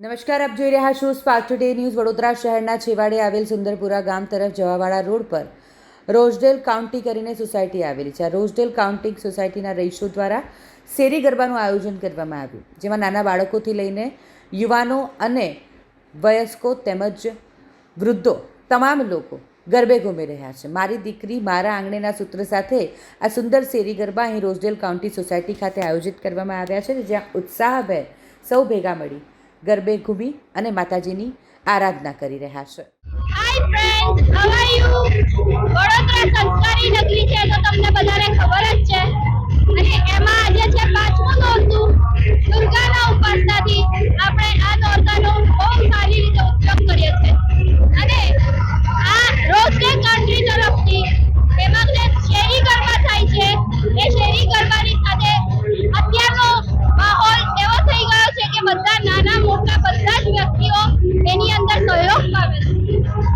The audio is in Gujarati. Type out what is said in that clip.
નમસ્કાર, આપ જોઈ રહ્યા છો સ્પાર્ક ટુડે ન્યૂઝ વડોદરા શહેરના છેવાડે આવેલ સુંદરપુરા ગામ તરફ જવાવાળા રોડ પર રોઝડેલ કાઉન્ટી કરીને સોસાયટી આવેલી છે. આ રોઝડેલ કાઉન્ટિંગ સોસાયટીના રહીશો દ્વારા શેરી ગરબાનું આયોજન કરવામાં આવ્યું. જેમાં નાના બાળકોથી લઈને યુવાનો અને વયસ્કો તેમજ વૃદ્ધો, તમામ લોકો ગરબે ઘૂમી રહ્યા છે. મારી દીકરી, મારા આંગણેના સૂત્ર સાથે આ સુંદર શેરી ગરબા અહીં રોઝડેલ કાઉન્ટી સોસાયટી ખાતે આયોજિત કરવામાં આવ્યા છે, જ્યાં ઉત્સાહભેર સૌ ભેગા મળી ગરબે ઘૂમી અને માતાજીની આરાધના કરી રહ્યા છે. વ્યક્તિઓ એની અંદર સહયોગ કરે છે.